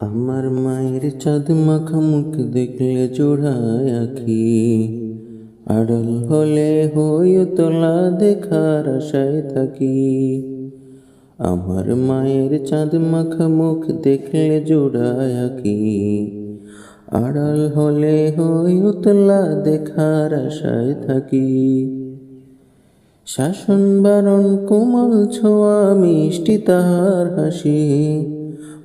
আমার মায়ের চাঁদ মাখা মুখ দেখলে জোড়ায় আখি। আড়ল হলে হইও তোলা দেখার আশায় থাকি। আমার মায়ের চাঁদ মাখা মুখ দেখলে জোড়ায় আখি। আড়াল হলে হইও তোলা দেখার আশায় থাকি। শাসন বারণ কোমল ছোঁয়া মিষ্টি তাহার হাসি।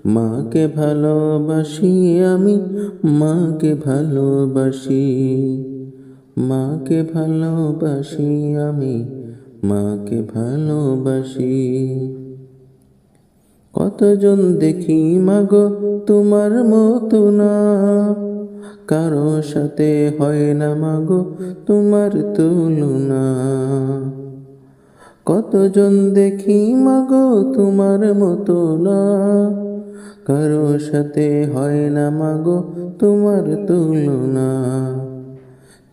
মাকে ভালোবাসি আমি, মাকে ভালোবাসি। মাকে ভালোবাসি আমি, মাকে ভালোবাসি। কতজন দেখি মাগো তোমার মতো না। কারও সাথে হয় না মাগো তোমার তুলনা। কতজন দেখি মাগো তোমার মতো না? কারও সাথে হয় না মাগো তোমার তুলনা।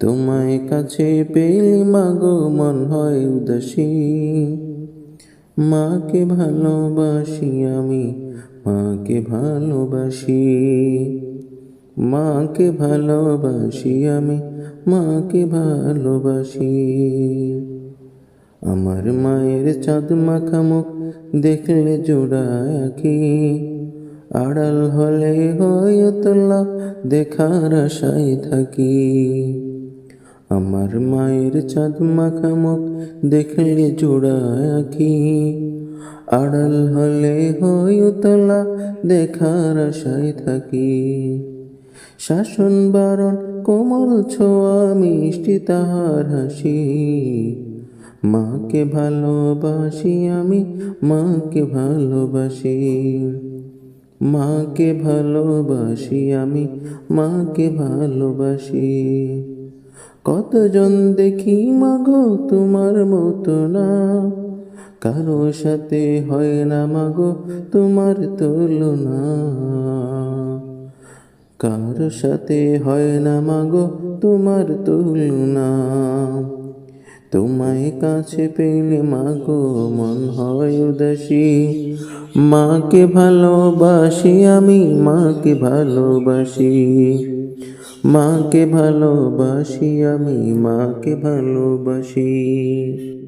তোমায় কাছে পেলে মাগো মন হয় উদাসী। মাকে ভালোবাসি আমি, মাকে ভালোবাসি। মাকে ভালোবাসি আমি, মাকে ভালোবাসি। আমার মায়ের চাঁদ মাখা মুখ দেখলে জোড়ায় আঁকি আড়াল হলে হয় তোলা দেখার আশায় থাকি। আমার মায়ের চাঁদ মাখা মুখ দেখলে জোড়ায় আঁকি আড়াল হলে হয় তোলা দেখার আশায় থাকি। শাসন বারণ কোমল ছোঁয়া মিষ্টি তাহার হাসি। মাকে ভালোবাসি আমি, মাকে ভালোবাসি। মাকে ভালোবাসি আমি, মাকে ভালোবাসি। কতজন দেখি মাগো তোমার মতো না। কারও সাথে হয় না মাগো তোমার তুলনা। কারও সাথে হয় না মাগো তোমার তুলনা। তোমায় কাছে পেলে মাগো, মন হয় উদাসী। মাকে ভালোবাসি আমি, মাকে ভালোবাসি। মাকে ভালোবাসি আমি, মাকে ভালোবাসি।